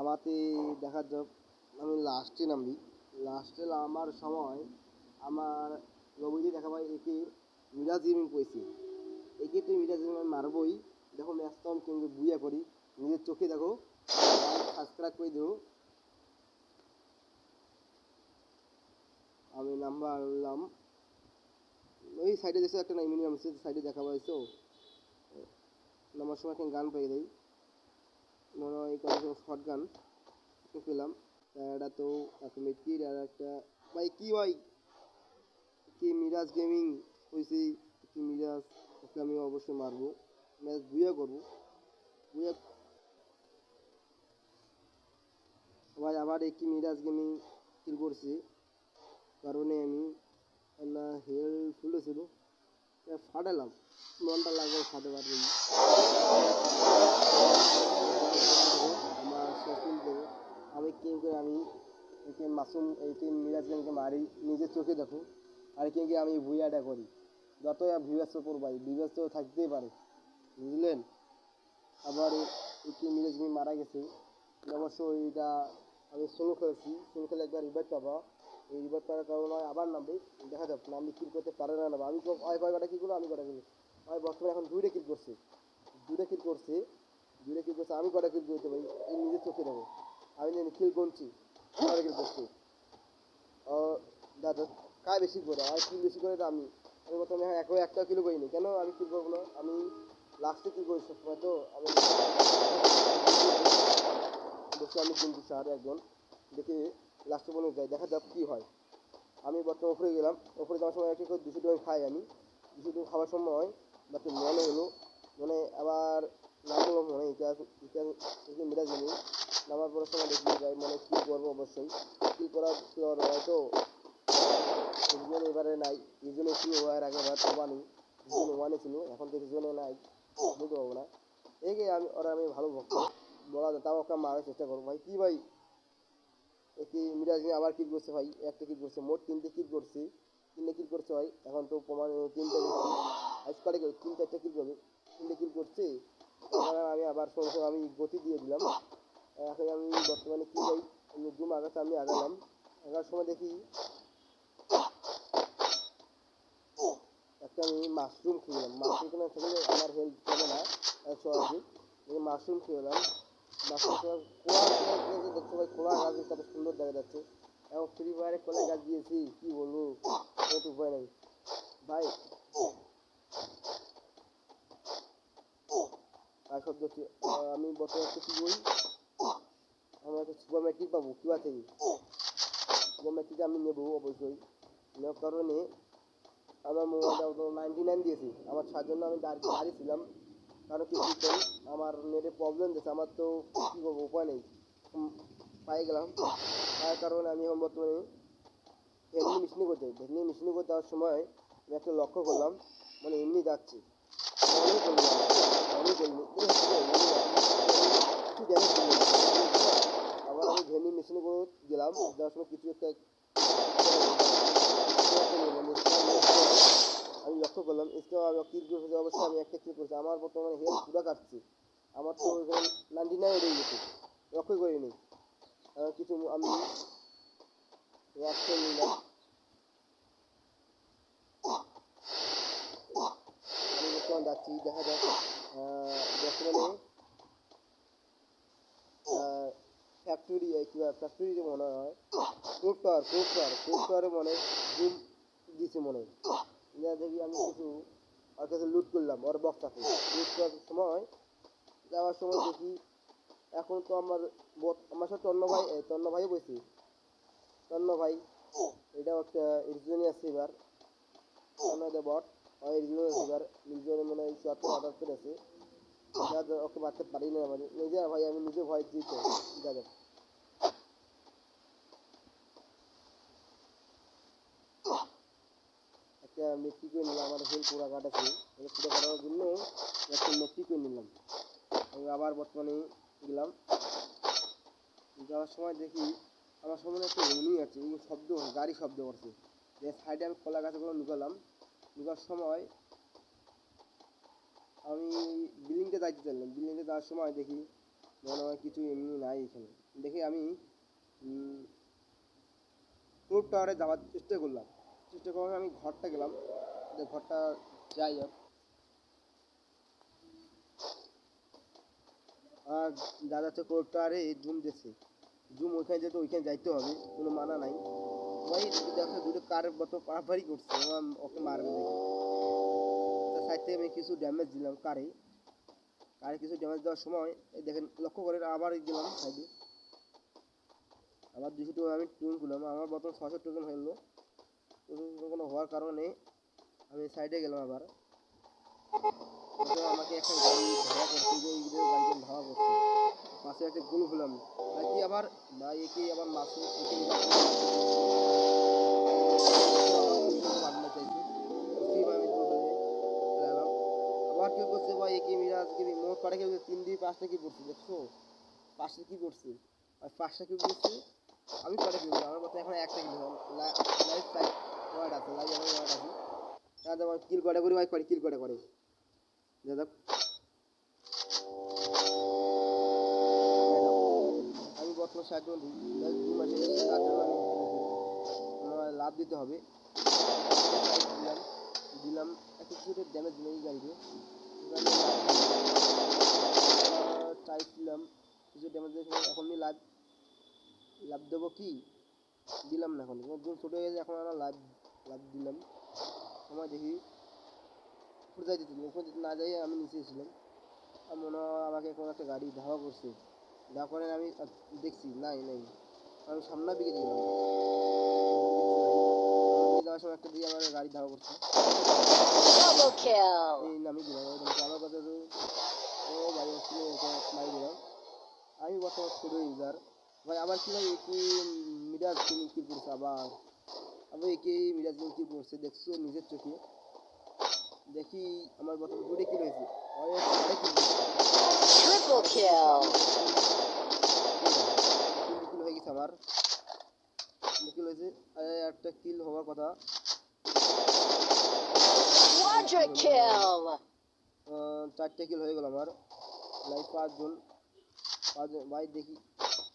আমাতে দেখা যাক আমি লাস্টে নামবি। লাস্টে নামার সময় আমার রবিদি দেখা পাই একে মিরাজ গেমিং করেছে একে তো মিরাজ গেমিং আমি মারবই। দেখো ম্যাচটা আমি কেমনি বুইয়া করি। নিজের চোখে দেখো। সাবস্ক্রাইব করে দেবো আমি নাম্বার আনলাম। ওই সাইডে দেখছ একটা না মিনিমাম সাইডে দেখা পাইছো নামার সময় একটা গান পেয়ে দেয় শর্ট গান পেলাম। এটা তো একটা মেটকির আর একটা, ভাই কি ভাই? কি মিরাজ গেমিং হয়েছে কি মিরাজ ওকে আমি অবশ্যই মারবো। ম্যাচ বুয়া করব। ভাই আবার একটি মিরাজ গেমিং কিল করছে। কারণে আমি না হেল্পফুল ছিল ফাটালাম। মনটা লাগবে ফাটে পারবে আমার শকুন দেবো আমি কেউ করে আমি মাসুম একে মিরাজ গেমকে মারি, নিজের চোখে দেখো। আর কে আমি ভুইয়াটা করি। যতই ভিউয়ার্স ভাই ভিউয়ার্স তো থাকতেই পারে। বুঝলেন? আবার একে মিরাজ গেম মারা গেছে। অবশ্য এটা আমি সোলো খেলেছি সোলো খেলে একবার রিভাইভ পাবা। এই রিভাইভ পাওয়ার কারণে আবার নামবে দেখা যাক নামবে কিল করতে পারে না নামবে আমি ক- হয় কয় কটা কিল করব? আমি কটা কিল হয় বর্তমানে এখন দুইটা কিল করছে। দুইটা কিল করছে। দুইটা কিল করছে। আমি কটা কিল করতে পারি? এই নিজের চোখে দেবো আমি কিল গুনছি। দাদা বেশি করে? আর কিল বেশি করে আমি আমি একও একটা কিলো কেন আমি না? আমি লাস্টে করি তো? আমি আমি স্যার একজন। দেখে লাস্টে বলে যাই, দেখা যাক কী হয়। আমি বর্তমানে উপরে গেলাম। উপরে যাওয়ার সময় একটু দুশো টাকা খাই আমি। দুশো টাকা খাওয়ার সময় বাকি মনে হলো। মানে আবার নামলো মনে এটা এটা মিরাজ নামার পরের সময় দেখি যাই মনে কী করব অবশ্যই। কী করার পর হয়তো রিজন এবারে নাই রিজনে ছিল এর আগে বার ওয়ানি রিজন ওয়ানে ছিল, এখন তো রিজনে নাই বলতে পারব না। একে আমি, ওরা আমি ভালো ভক্ত। বলা যায় তাও ওকে মারার চেষ্টা করব। ভাই, কী ভাই? একে মিরাজ নিয়ে আবার কিল করছে ভাই? একটা কিল করছে? মোট তিনটে কিল করছে? তিনটে কিল করছে ভাই? এখন তো প্রমাণ, তিনটে আজ তিন চারটে কিল করবে? তিনটে কিল করছে? আমি আবার সঙ্গে আমি গতি দিয়ে দিলাম। এখন আমি বর্তমানে কি ভাই আমি জুম আগাতে আমি আগালাম। আগার সময় দেখি একটা আমি মাশরুম খেলাম মাশরুম খেলে আমার হেল্প হবে না মাশরুম খেলাম। মাশরুম গাছ দেখতে কোলা গাছ কত সুন্দর দেখা যাচ্ছে। এখন ফ্রি ফায়ারে গাছ দিয়েছি কি বলব? একটু উপায় নেই। ভাই আর শব্দ হচ্ছে আহ, আমি বর্তমানে কি আমরা ম্যাট্রিক পাবো কিবা থেকে সুপার ম্যাট্রিক আমি নেব অবশ্যই নেওয়ার কারণে আমার মোবাইলটা নাইনটি নাইন দিয়েছি আমার ছাড় জন্য আমি দাঁড়িয়ে দাঁড়িয়েছিলাম কারণ কি কি আমার নেটে প্রবলেম দিয়েছে আমার তো কী করব উপায় নেই পাই গেলাম তার কারণে আমি এখন বর্তমানে ভেটনি মিশনি করতে ভেটনি মিশনি করতে যাওয়ার সময় আমি একটা লক্ষ্য করলাম মানে এমনি যাচ্ছে অনেক অনেক করলি কিছু ড্যামেজ করলাম আবার আমি ভেন্ডিং মেশিনে করে গেলাম যাওয়ার কিছু একটা আমি লক্ষ্য করলাম এসে আমি ক্লিক করে অবশ্যই আমি একটা ক্লিক করছি আমার বর্তমানে হেলথ পুরো কাটছে আমার তো এখানে নাইনটি নাইন হয়ে গেছে লক্ষ্য করিনি আহ, কিছু আমি অ্যাকশন নিলাম আমি বর্তমানে যাচ্ছি দেখা যাক বর্তমানে ফ্যাক্টরি কিংবা ফ্যাক্টরিতে মনে হয়। কোপ টাওয়ার কোপ টাওয়ার কোপ মনে জুম দিয়েছে মনে হয়। দেখি আমি কিছু ওর কাছে লুট করলাম, ওর বক্সটাকে লুট করার সময়, যাওয়ার সময় দেখি এখন তো আমার আমার সাথে তন্ন ভাই তন্ন ভাই বসে। তন্ন ভাই এটাও একটা ইরিজনিয়াস সিভার তন্ন দে বট ওই ইরিজনিয়াস সিভার নিজের মনে হয় চুয়াত্তর আটাত্তর আছে যা ওকে বাঁচতে পারি না মানে নিজে ভাই, আমি নিজে ভয় দিতে, যা মেট্রি করে নিলাম আমার হেল পুরা কাটা হেল পুরা কাটার জন্য একটা মেট্রি করে নিলাম। আমি আবার বর্তমানে গেলাম। যাওয়ার সময় দেখি আমার সামনে একটা এমনি আছে, এই শব্দ, গাড়ি শব্দ করছে। যে সাইডে আমি কলা গাছগুলো নুকালাম নুকার সময় আমি বিল্ডিংটা যাইতে চাইলাম। বিল্ডিংটা যাওয়ার সময় দেখি মনে হয় কিছু এমনি নাই এখানে। দেখে আমি টুর টাওয়ারে যাওয়ার চেষ্টা করলাম। চেষ্টা করে আমি ঘরটা গেলাম, যে ঘরটা যাই হোক। আর দাদা তো কোর্ট টাওয়ারে জুম দিচ্ছে জুম ওইখানে যেতে, ওইখানে যাইতে হবে, কোনো মানা নাই। দেখো দুটো কার মতো করছে ওকে মারবে সাইড থেকে আমি কিছু ড্যামেজ দিলাম কারে। কারে কিছু ড্যামেজ দেওয়ার সময়, এই দেখেন, লক্ষ্য করেন, আবার এই দিলাম সাইডে। আবার দুশো টোকেন আমি টোকেন করলাম, আমার বর্তমান ছশো টোকেন হয়ে গেলো। টোকেন হওয়ার কারণে আমি সাইডে গেলাম আবার। আমাকে একটা গাড়ি ভাড়া করছে যে ভাড়া করছে। পাশে একটা গুলো হলাম। নাকি আবার বা একে আবার মাসে আবার কেউ করছে ভাই একে মিরাজ কি মোট পাড়ে কেউ তিন দিয়ে পাঁচটা কি করছে, দেখছ? পাঁচটা কি করছে? আর পাঁচটা কি করছে আমি পাড়ে কি আমার কথা এখন একটা কিলো লাইফ ওয়ার্ড আছে লাইফ আমার ওয়ার্ড আছে। তাহলে আমার কিল করে করি কিল করে দাদা আমি বর্তমান দু মাসে লাভ দিতে হবে। দিলাম দিলাম। একটা কিছুটা ড্যামেজ দিলাম এই গাড়িতে। টাইট দিলাম কিছু ড্যামেজ এখন আমি লাভ লাভ দেবো কি? দিলাম না এখন। একদম ছোটো হয়ে গেছে এখন আমরা লাভ লাভ দিলাম। সময় দেখি উপরে যাই দিতে উপরে যেতে না যাই আমি নিচে ছিলাম আর মনে হয় আমাকে কোনো একটা গাড়ি ধাওয়া করছে। ধাওয়া করে আমি দেখছি নাই নাই। আমি সামনের দিকে দিলাম যাওয়ার সময় একটা দিয়ে আমার গাড়ি ধাওয়া করছে. এই দিলাম আমার তো ও বাড়ি আসছিল ওকে দিলাম। আমি বর্তমান ছোটো ইউজার ভাই আবার কি ভাই কি মিরাজ তুমি কি করছে আবার? আবার একে মিরাজ তুমি কি করছে দেখছ নিজের চোখে? দেখি আমার বর্তমান দুটো কি রয়েছে কিল হয়ে গেছে আমার। কিল হয়েছে। একটা কিল হওয়ার কথা. চারটে কিল হয়ে গেল আমার। লাইফ পাঁচজন। পাঁচজন। ভাই দেখি।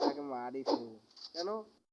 আমাকে মারি ফেলল কেন?